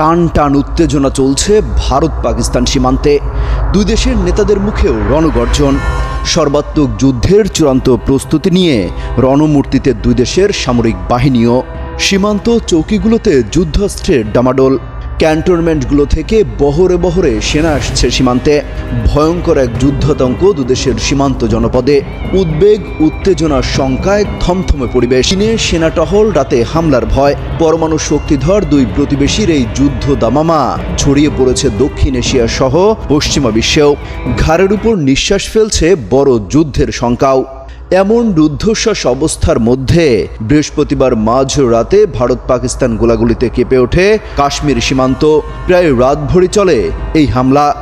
টান টান উত্তেজনা চলছে ভারত পাকিস্তান সীমান্তে। দুই দেশের নেতাদের মুখেও রণগর্জন। সর্বাত্মক যুদ্ধের চূড়ান্ত প্রস্তুতি নিয়ে রণমূর্তিতে দুই দেশের সামরিক বাহিনীও। সীমান্ত চৌকিগুলোতে যুদ্ধাস্ত্রের ডামাডোল। ক্যান্টনমেন্টগুলো থেকে বহরে বহরে সেনা আসছে সীমান্তে। ভয়ঙ্কর এক যুদ্ধাতঙ্ক দুদেশের সীমান্ত জনপদে। উদ্বেগ, উত্তেজনার শঙ্কায় থমথমে পরিবেশ। চীনে সেনা টহল, রাতে হামলার ভয়। পরমাণু শক্তিধর দুই প্রতিবেশীর এই যুদ্ধ দামামা। ছড়িয়ে পড়েছে দক্ষিণ এশিয়া সহ পশ্চিমা বিশ্বেও। ঘাড়ের উপর নিঃশ্বাস ফেলছে বড় যুদ্ধের শঙ্কাও। এমন রুদ্ধশ্বাস অবস্থার মধ্যে বৃহস্পতিবার মাঝ রাতে ভারত পাকিস্তান গোলাগুলিতে কেঁপে ওঠে কাশ্মীর সীমান্ত। প্রায় রাতভরি চলে এই হামলা।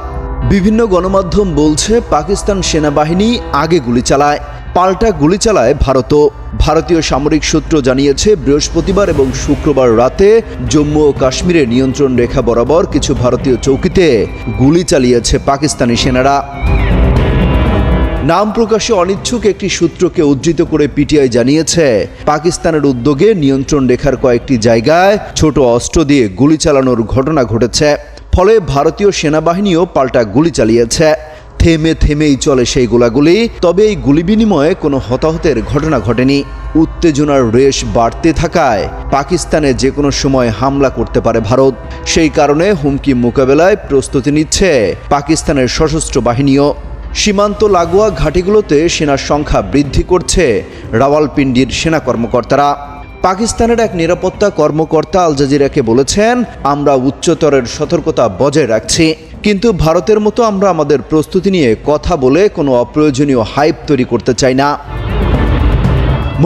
বিভিন্ন গণমাধ্যম বলছে পাকিস্তান সেনাবাহিনী আগে গুলি চালায়, পাল্টা গুলি চালায় ভারতও। ভারতীয় সামরিক সূত্র জানিয়েছে, বৃহস্পতিবার এবং শুক্রবার রাতে জম্মু ও কাশ্মীরের নিয়ন্ত্রণ রেখা বরাবর কিছু ভারতীয় চৌকিতে গুলি চালিয়েছে পাকিস্তানি সেনারা। নাম প্রকাশে অনিচ্ছুক একটি সূত্রকে উদ্ধৃত করে পিটিআই জানিয়েছে, পাকিস্তানের উদ্যোগে নিয়ন্ত্রণ রেখার কয়েকটি জায়গায় ছোট অস্ত্র দিয়ে গুলি চালানোর ঘটনা ঘটেছে। ফলে ভারতীয় সেনাবাহিনীও পাল্টা গুলি চালিয়েছে। থেমে থেমেই চলে সেই গোলাগুলি, তবে এই গুলি বিনিময়ে কোনো হতাহতের ঘটনা ঘটেনি। উত্তেজনার রেশ বাড়তে থাকায় পাকিস্তানে যে কোনো সময় হামলা করতে পারে ভারত। সেই কারণে হুমকি মোকাবেলায় প্রস্তুতি নিচ্ছে পাকিস্তানের সশস্ত্র বাহিনীও। সীমান্ত লাগোয়া ঘাঁটিগুলোতে সেনার সংখ্যা বৃদ্ধি করছে রাওয়ালপিন্ডির সেনা কর্মকর্তারা। পাকিস্তানের এক নিরাপত্তা কর্মকর্তা আল জাজিরাকে বলেছেন, আমরা উচ্চতরের সতর্কতা বজায় রাখছি। কিন্তু ভারতের মতো আমরা আমাদের প্রস্তুতি নিয়ে কথা বলে কোনো অপ্রয়োজনীয় হাইপ তৈরি করতে চাই না।